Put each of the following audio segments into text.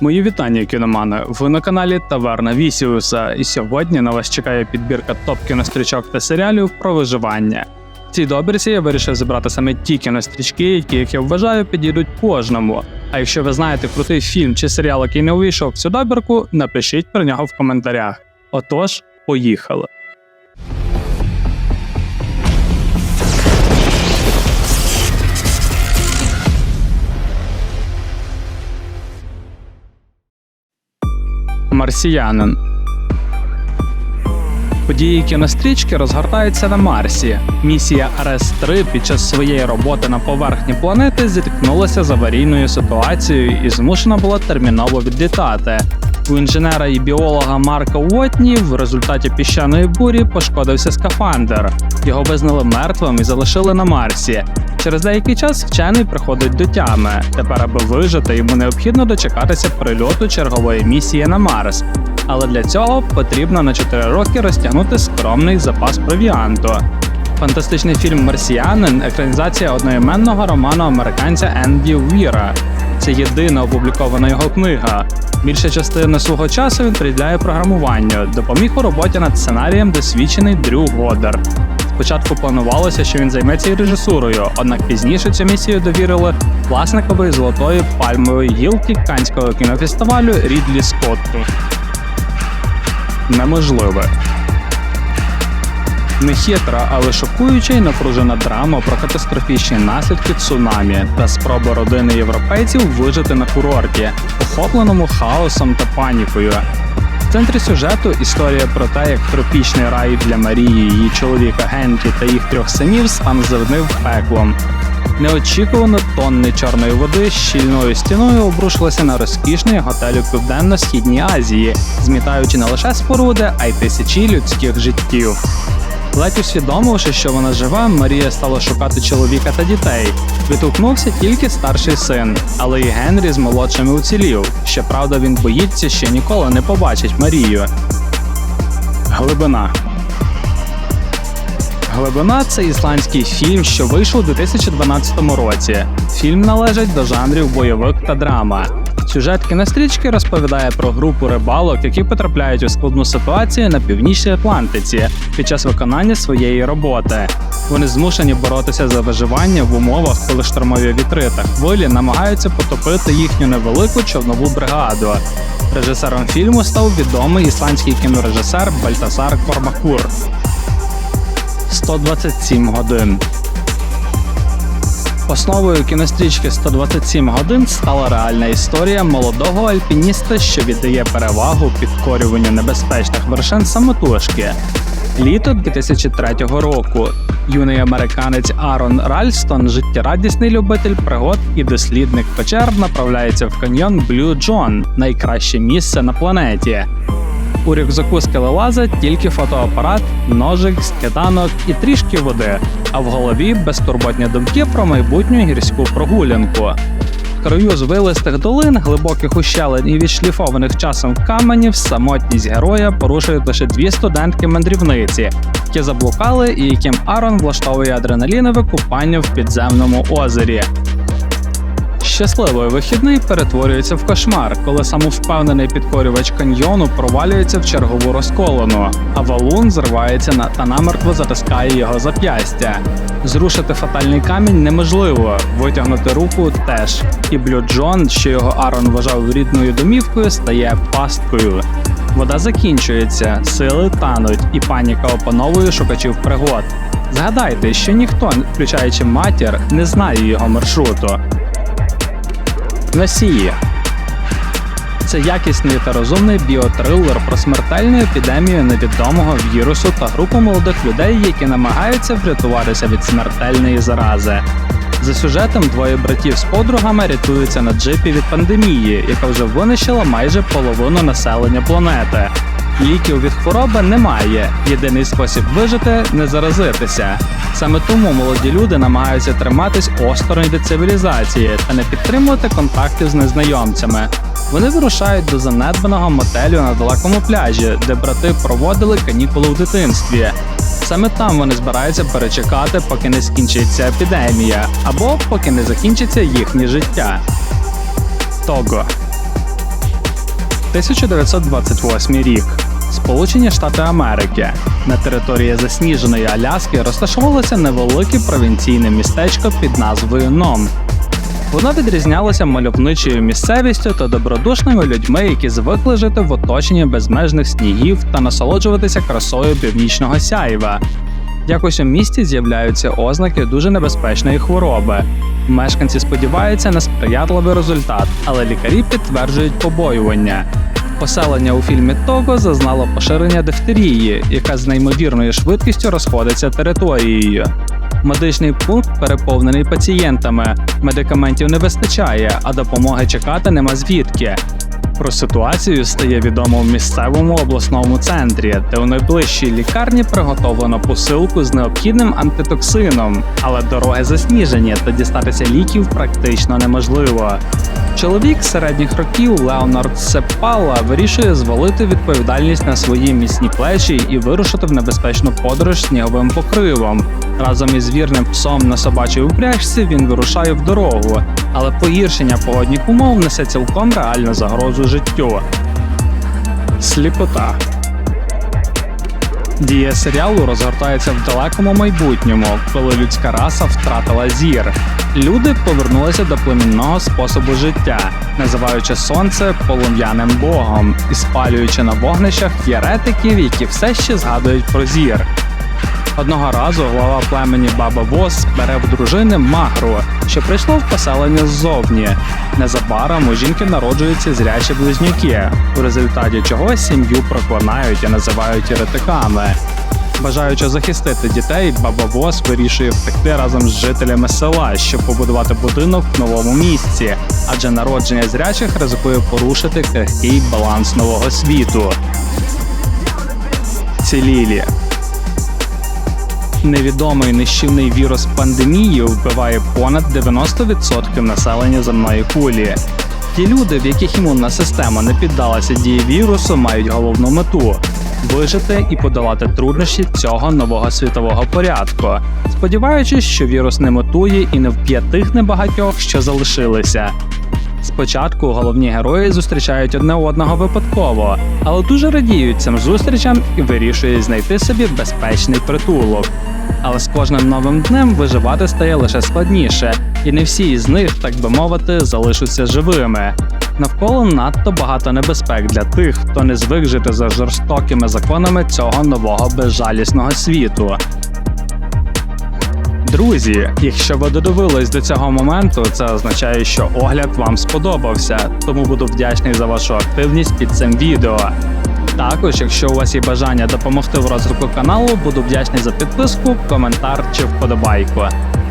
Мої вітання, кіномани. Ви на каналі Таверна Вісіуса, і сьогодні на вас чекає підбірка топ кінострічок та серіалів про виживання. В цій добірці я вирішив зібрати саме ті кінострічки, які, як я вважаю, підійдуть кожному. А якщо ви знаєте крутий фільм чи серіал, який не увійшов в цю добірку, напишіть про нього в коментарях. Отож, поїхали. Марсіянин. Події кінострічки розгортаються на Марсі. Місія РС-3 під час своєї роботи на поверхні планети зіткнулася з аварійною ситуацією і змушена була терміново відлітати. У інженера і біолога Марка Уотні в результаті піщаної бурі пошкодився скафандр. Його визнали мертвим і залишили на Марсі. Через деякий час вчений приходить до тями. Тепер, аби вижити, йому необхідно дочекатися прильоту чергової місії на Марс. Але для цього потрібно на 4 роки розтягнути скромний запас провіанту. Фантастичний фільм Марсіянин екранізація одноіменного роману американця Енді Віра. Це єдина опублікована його книга. Більша частина свого часу він приділяє програмуванню, допоміг у роботі над сценарієм досвідчений Дрю Годер. Спочатку планувалося, що він займеться і режисурою, однак пізніше цю місію довірили власникові золотої пальмової гілки Канського кінофестивалю Рідлі Скотту. Неможливе. Нехитра, але шокуюча й напружена драма про катастрофічні наслідки цунамі та спроби родини європейців вижити на курорті, охопленому хаосом та панікою. В центрі сюжету історія про те, як тропічний рай для Марії, її чоловіка Генкі та їх трьох синів стане завнив пеклом. Неочікувано тонни чорної води щільною стіною обрушилися на розкішний готель у південно-східній Азії, змітаючи не лише споруди, а й тисячі людських життів. Ледь усвідомивши, що вона жива, Марія стала шукати чоловіка та дітей. Відгукнувся тільки старший син, але і Генрі з молодшими уцілів. Щоправда, він боїться, що ніколи не побачить Марію. Глибина Глибина це ісландський фільм, що вийшов у 2012 році. Фільм належить до жанрів бойовик та драма. Сюжет кінострічки розповідає про групу рибалок, які потрапляють у складну ситуацію на північній Атлантиці під час виконання своєї роботи. Вони змушені боротися за виживання в умовах, коли штормові вітри та хвилі намагаються потопити їхню невелику човнову бригаду. Режисером фільму став відомий ісландський кінорежисер Бальтасар Кормакур. 127 годин. Основою кінострічки 127 годин стала реальна історія молодого альпініста, що віддає перевагу підкорюванню небезпечних вершин самотужки. Літо 2003 року. Юний американець Арон Ральстон, життєрадісний любитель пригод і дослідник печер, направляється в каньйон Блю Джон, найкраще місце на планеті. У рюкзаку скелелаза тільки фотоапарат, ножик, скиданок і трішки води, а в голові безтурботні думки про майбутню гірську прогулянку. В краю звилистих долин, глибоких ущелин і відшліфованих часом каменів самотність героя порушують лише дві студентки-мандрівниці, які заблукали і яким Арон влаштовує адреналінове купання в підземному озері. Щасливий вихідний перетворюється в кошмар, коли самовпевнений підкорювач каньйону провалюється в чергову розколону, а валун зривається на та намертво затискає його зап'ястя. Зрушити фатальний камінь неможливо, витягнути руку теж. І Блю Джон, що його Арон вважав рідною домівкою, стає пасткою. Вода закінчується, сили тануть, і паніка опановує шукачів пригод. Згадайте, що ніхто, включаючи матір, не знає його маршруту. Носії. Це якісний та розумний біотрилер про смертельну епідемію невідомого вірусу та групу молодих людей, які намагаються врятуватися від смертельної зарази. За сюжетом двоє братів з подругами рятуються на джипі від пандемії, яка вже винищила майже половину населення планети. Ліків від хвороби немає. Єдиний спосіб вижити не заразитися. Саме тому молоді люди намагаються триматись осторонь від цивілізації та не підтримувати контактів з незнайомцями. Вони вирушають до занедбаного мотелю на далекому пляжі, де брати проводили канікули в дитинстві. Саме там вони збираються перечекати, поки не скінчиться епідемія, або поки не закінчиться їхнє життя. Того 1928 рік. Сполучені Штати Америки. На території засніженої Аляски розташовувалося невелике провінційне містечко під назвою Ном. Воно відрізнялося мальовничою місцевістю та добродушними людьми, які звикли жити в оточенні безмежних снігів та насолоджуватися красою північного сяйва. Якось у місті з'являються ознаки дуже небезпечної хвороби. Мешканці сподіваються на сприятливий результат, але лікарі підтверджують побоювання. Поселення у фільмі Того зазнало поширення дифтерії, яка з неймовірною швидкістю розходиться територією. Медичний пункт переповнений пацієнтами, медикаментів не вистачає, а допомоги чекати нема звідки. Про ситуацію стає відомо в місцевому обласному центрі, де у найближчій лікарні приготовлено посилку з необхідним антитоксином, але дороги засніжені та дістатися ліків практично неможливо. Чоловік середніх років Леонард Сеппала вирішує звалити відповідальність на свої міцні плечі і вирушити в небезпечну подорож сніговим покривом. Разом із вірним псом на собачій упряжці він вирушає в дорогу, але погіршення погодних умов несе цілком реальну загрозу життю. Сліпота Дія серіалу розгортається в далекому майбутньому, коли людська раса втратила зір. Люди повернулися до племінного способу життя, називаючи сонце полум'яним богом і спалюючи на вогнищах єретиків, які все ще згадують про зір. Одного разу глава племені Баба Вос бере в дружини Магру, що прийшло в поселення ззовні. Незабаром у жінки народжуються зрячі близнюки, у результаті чого сім'ю проклинають і називають еретиками. Бажаючи захистити дітей, баба Вос вирішує втекти разом з жителями села, щоб побудувати будинок в новому місці, адже народження зрячих ризикує порушити крихкий баланс нового світу. Цілілі Невідомий нищівний вірус пандемії вбиває понад 90% населення земної кулі. Ті люди, в яких імунна система не піддалася дії вірусу, мають головну мету вижити і подолати труднощі цього нового світового порядку, сподіваючись, що вірус не метує і не вб'є тих небагатьох, що залишилися. Спочатку головні герої зустрічають одне одного випадково, але дуже радіють цим зустрічам і вирішують знайти собі безпечний притулок. Але з кожним новим днем виживати стає лише складніше, і не всі із них, так би мовити, залишаться живими. Навколо надто багато небезпек для тих, хто не звик жити за жорстокими законами цього нового безжалісного світу. Друзі, якщо ви додивились до цього моменту, це означає, що огляд вам сподобався, тому буду вдячний за вашу активність під цим відео. Також, якщо у вас є бажання допомогти в розвитку каналу, буду вдячний за підписку, коментар чи вподобайку.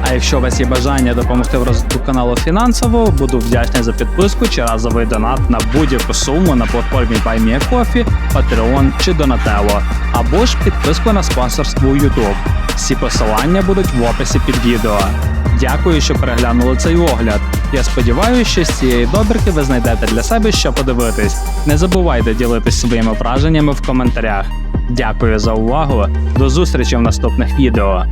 А якщо у вас є бажання допомогти в розвитку каналу фінансово, буду вдячний за підписку чи разовий донат на будь-яку суму на платформі BuyMeACoffee, Patreon чи Donatello, або ж підписку на спонсорство у YouTube. Всі посилання будуть в описі під відео. Дякую, що переглянули цей огляд. Я сподіваюся, що з цієї добірки ви знайдете для себе що подивитись. Не забувайте ділитись своїми враженнями в коментарях. Дякую за увагу. До зустрічі в наступних відео.